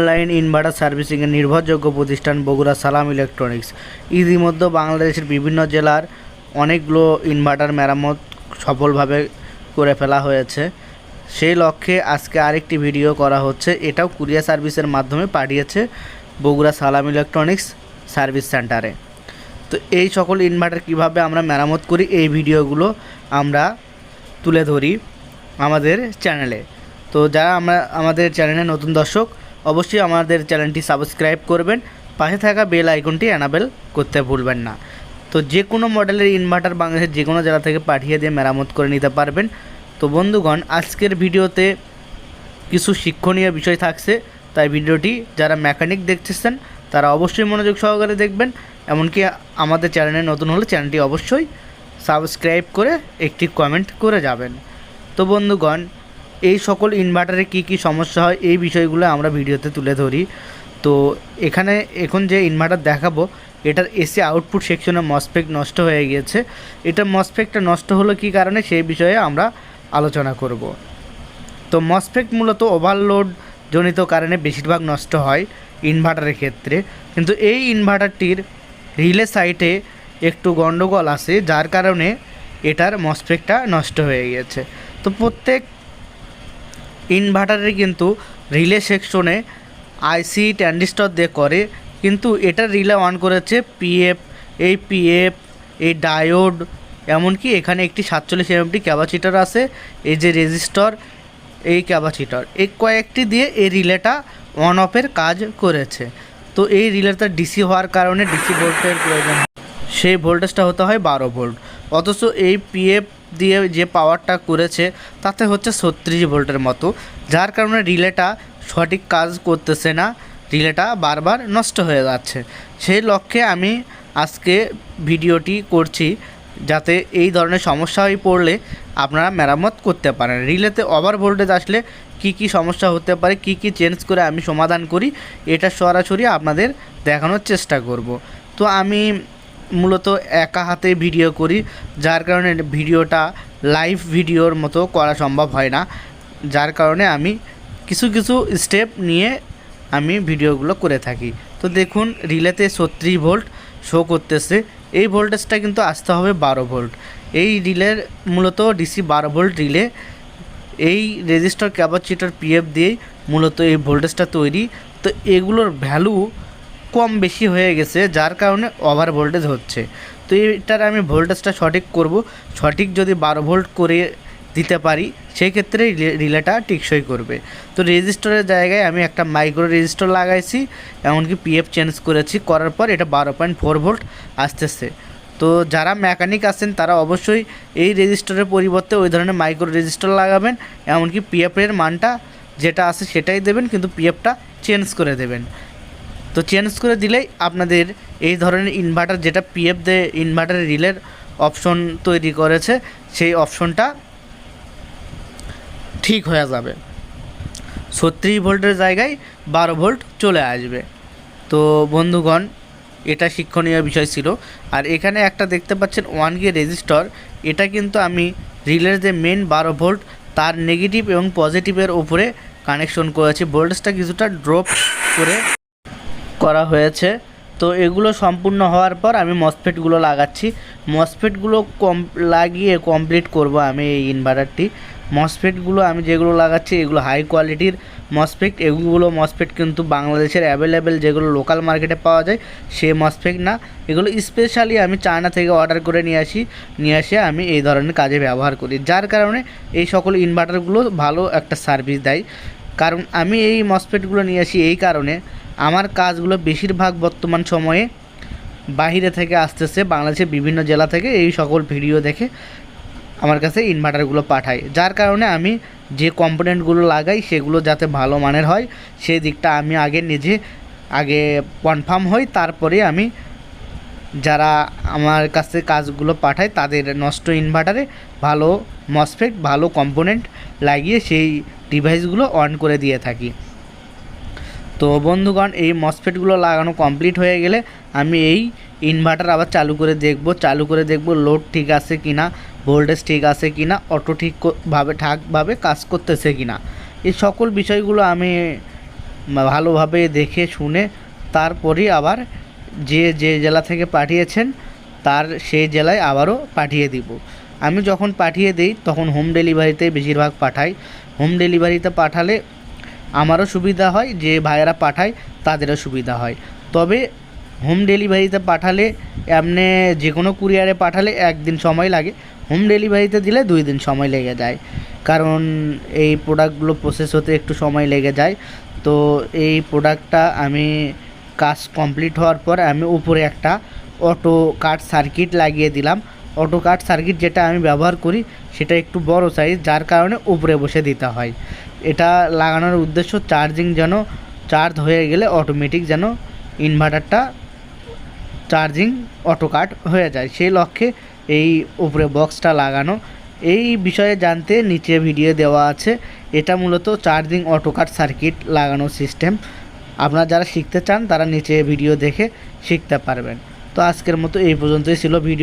Online inverter সার্ভিসিংয়ের নির্ভরযোগ্য প্রতিষ্ঠান বগুড়া সালাম ইলেকট্রনিক্স। ইতিমধ্যে বাংলাদেশের বিভিন্ন জেলার অনেকগুলো ইনভার্টার মেরামত সফলভাবে করে ফেলা হয়েছে। সেই লক্ষ্যে আজকে আরেকটি ভিডিও করা হচ্ছে। এটাও কুরিয়ার সার্ভিসের মাধ্যমে পাঠিয়েছে বগুড়া সালাম ইলেকট্রনিক্স সার্ভিস সেন্টারে। তো এই সকল ইনভার্টার কীভাবে আমরা মেরামত করি, এই ভিডিওগুলো আমরা তুলে ধরি আমাদের চ্যানেলে। তো যারা আমরা, আমাদের চ্যানেলে নতুন দর্শক অবশ্যই আমাদের চ্যানেলটি সাবস্ক্রাইব করবেন। পাশে থাকা বেল আইকনটি অ্যানাবেল করতে ভুলবেন না। তো যে কোনো মডেলের ইনভার্টার বাংলাদেশের যে কোনো জেলা থেকে পাঠিয়ে দিয়ে মেরামত করে নিতে পারবেন। তো বন্ধুগণ, আজকের ভিডিওতে কিছু শিক্ষণীয় বিষয় থাকছে। তাই ভিডিওটি যারা মেকানিক দেখতেছেন, তারা অবশ্যই মনোযোগ সহকারে দেখবেন। এমনকি আমাদের চ্যানেলে নতুন হলে চ্যানেলটি অবশ্যই সাবস্ক্রাইব করে একটি কমেন্ট করে যাবেন। তো বন্ধুগণ এই সকল ইনভার্টারে কি কি সমস্যা হয়, এই বিষয়গুলো আমরা ভিডিওতে তুলে ধরি। তো এখানে এখন যে ইনভার্টার দেখাবো, এটার এসি আউটপুট সেকশনে মসপেক নষ্ট হয়ে গিয়েছে। এটা মসপেকটা নষ্ট হলো কি কারণে, সেই বিষয়ে আমরা আলোচনা করব। তো মসপেক মূলত ওভারলোড জনিত কারণে বেশিরভাগ নষ্ট হয় ইনভার্টারের ক্ষেত্রে। কিন্তু এই ইনভার্টারটির রিলে সাইটে একটু গন্ডগোল আছে, যার কারণে এটার মসপেকটা নষ্ট হয়ে গিয়েছে। তো প্রত্যেক ইনভার্টারে কিন্তু রিলে সেকশনে আইসি ট্যান্ডিস্টর দিয়ে করে। কিন্তু এটার রিলে অন করেছে পিএফ, এই পিএফ, এই ডায়োড, এমনকি এখানে একটি সাতচল্লিশ এমএমটি ক্যাপাসিটার আছে, এই যে রেজিস্টর, এই ক্যাপাসিটর। এই কয়েকটি দিয়ে এই রিলেটা অন অফের কাজ করেছে। তো এই রিলেটা ডিসি হওয়ার কারণে ডিসি ভোল্টের প্রয়োজন। সেই ভোল্টেজটা হতে হয় বারো ভোল্ট অথচ এই পিএফ দিয়ে যে পাওয়ারটা করেছে, তাতে হচ্ছে ছত্রিশ ভোল্টের মতো। যার কারণে রিলেটা সঠিক কাজ করতেছে না, রিলেটা বারবার নষ্ট হয়ে যাচ্ছে। সেই লক্ষ্যে আমি আজকে ভিডিওটি করছি, যাতে এই ধরনের সমস্যা হয়ে পড়লে আপনারা মেরামত করতে পারেন। রিলেতে ওভার ভোল্টেজ আসলে কি কি সমস্যা হতে পারে, কি কি চেঞ্জ করে আমি সমাধান করি, এটা সরাসরি আপনাদের দেখানোর চেষ্টা করব। তো আমি মূলত একা হাতে ভিডিও করি, যার কারণে ভিডিওটা লাইভ ভিডিওর মতো করা সম্ভব হয় না। যার কারণে আমি কিছু কিছু স্টেপ নিয়ে আমি ভিডিওগুলো করে থাকি। তো দেখুন রিলেতে ছত্রিশ ভোল্ট শো করতেছে। এই ভোল্টেজটা কিন্তু আসতে হবে বারো ভোল্ট এই রিলের মূলত ডিসি বারো ভোল্ট রিলে এই রেজিস্টার ক্যাপাসিটার পিএফ দিয়েই মূলত এই ভোল্টেজটা তৈরি। তো এগুলোর ভ্যালু কম বেশি হয়ে গেছে, যার কারণে ওভার ভোল্টেজ হচ্ছে। তো এটার আমি ভোল্টেজটা সঠিক করব। সঠিক যদি বারো ভোল্ট করে দিতে পারি সেই ক্ষেত্রে রিলেটা টিকসই করবে। তো রেজিস্টরের জায়গায় আমি একটা মাইক্রো রেজিস্টর লাগাইছি, এমনকি পিএফ চেঞ্জ করেছি, করার পর এটা বারো পয়েন্ট ফোর ভোল্ট আসতেছে। তো যারা মেকানিক আছেন, তারা অবশ্যই এই রেজিস্টারের পরিবর্তে ওই ধরনের মাইক্রো রেজিস্টর লাগাবেন, এমনকি পিএফের মানটা যেটা আছে সেটাই দেবেন, কিন্তু পিএফটা চেঞ্জ করে দেবেন। তো চেঞ্জ করে দিলেই আপনাদের এই ধরনের ইনভার্টার যেটা পিএফ দে ইনভার্টার রিলের অপশন তৈরি করেছে, সেই অপশনটা ঠিক হয়ে যাবে। ছত্রিশ ভোল্টের জায়গায় বারো ভোল্ট চলে আসবে। তো বন্ধুগণ, এটা শিক্ষণীয় বিষয় ছিল। আর এখানে একটা দেখতে পাচ্ছেন ওয়ান গে রেজিস্টর এটা কিন্তু আমি রিলের যে মেন বারো ভোল্ট, তার নেগেটিভ এবং পজিটিভের উপরে কানেকশন করেছি। ভোল্টেজটা কিছুটা ড্রপ করে করা হয়েছে। তো এগুলো সম্পূর্ণ হওয়ার পর আমি মসফেটগুলো লাগাচ্ছি। মসফেটগুলো কম, লাগিয়ে কমপ্লিট করব আমি এই ইনভার্টারটি মসফেটগুলো আমি যেগুলো লাগাচ্ছি এগুলো হাই কোয়ালিটির মসফেট এগুলো মসফেট কিন্তু বাংলাদেশের অ্যাভেলেবেল যেগুলো লোকাল মার্কেটে পাওয়া যায় সে মসফেট না। এগুলো স্পেশালি আমি চায়না থেকে অর্ডার করে নিয়ে আসি, নিয়ে এসে আমি এই ধরনের কাজে ব্যবহার করি। যার কারণে এই সকল ইনভার্টারগুলো ভালো একটা সার্ভিস দেয়। কারণ আমি এই মসফেটগুলো নিয়ে আসি এই কারণে আমার কাজগুলো বেশিরভাগ বর্তমান সময়ে বাইরে থেকে আসতেছে, বাংলাদেশের বিভিন্ন জেলা থেকে এই সকল ভিডিও দেখে আমার কাছে ইনভার্টারগুলো পাঠায়। যার কারণে আমি যে কম্পোনেন্টগুলো লাগাই সেগুলো যাতে ভালো মানের হয়, সেই দিকটা আমি আগে নিজে, আগে কনফার্ম হই, তারপরে আমি যারা আমার কাছে কাজগুলো পাঠায় তাদের নষ্ট ইনভার্টারে ভালো মসফেট ভালো কম্পোনেন্ট লাগিয়ে সেই ডিভাইসগুলো অন করে দিয়ে থাকি। তো বন্ধুগণ, এই মসফেটগুলো লাগানো কমপ্লিট হয়ে গেলে আমি এই ইনভার্টার আবার চালু করে দেখব। চালু করে দেখব লোড ঠিক আছে কি না ভোল্টেজ ঠিক আছে কি না অটো ঠিকভাবে ঠাকভাবে কাজ করতেছে কি না এই সকল বিষয়গুলো আমি ভালোভাবে দেখে শুনে তারপরই আবার যে যে জেলা থেকে পাঠিয়েছেন তার সেই জেলায় আবারও পাঠিয়ে দিব। আমি যখন পাঠিয়ে দিই তখন হোম ডেলিভারিতে বেশিরভাগ পাঠাই। হোম ডেলিভারিতে পাঠালে আমারও সুবিধা হয়, যে ভাইয়েরা পাঠায় তাদেরও সুবিধা হয়। তবে হোম ডেলিভারিতে পাঠালে, এমনি যে কোনো কুরিয়ারে পাঠালে একদিন সময় লাগে। হোম ডেলিভারিতে দিলে দুই দিন সময় লেগে যায়। কারণ এই প্রোডাক্টগুলো প্রসেস হতে একটু সময় লেগে যায়। তো এই প্রোডাক্টটা আমি কাজ কমপ্লিট হওয়ার পর আমি উপরে একটা অটো কাট সার্কিট লাগিয়ে দিলাম। অটো কাট সার্কিট যেটা আমি ব্যবহার করি, সেটা একটু বড় সাইজ যার কারণে উপরে বসে দিতে হয়। এটা লাগানোর উদ্দেশ্য চার্জিং যেন চার্জ হয়ে গেলে অটোমেটিক যেন ইনভার্টারটা চার্জিং অটো কাট হয়ে যায়। সেই লক্ষ্যে এই উপরে বক্সটা লাগানো। এই বিষয়ে জানতে নিচে ভিডিও দেওয়া আছে। এটা মূলত চার্জিং অটো কাট সার্কিট লাগানোর সিস্টেম আপনারা যারা শিখতে চান, তারা নিচে ভিডিও দেখে শিখতে পারবেন। তো আজকের মতো এই পর্যন্তই ছিল ভিডিও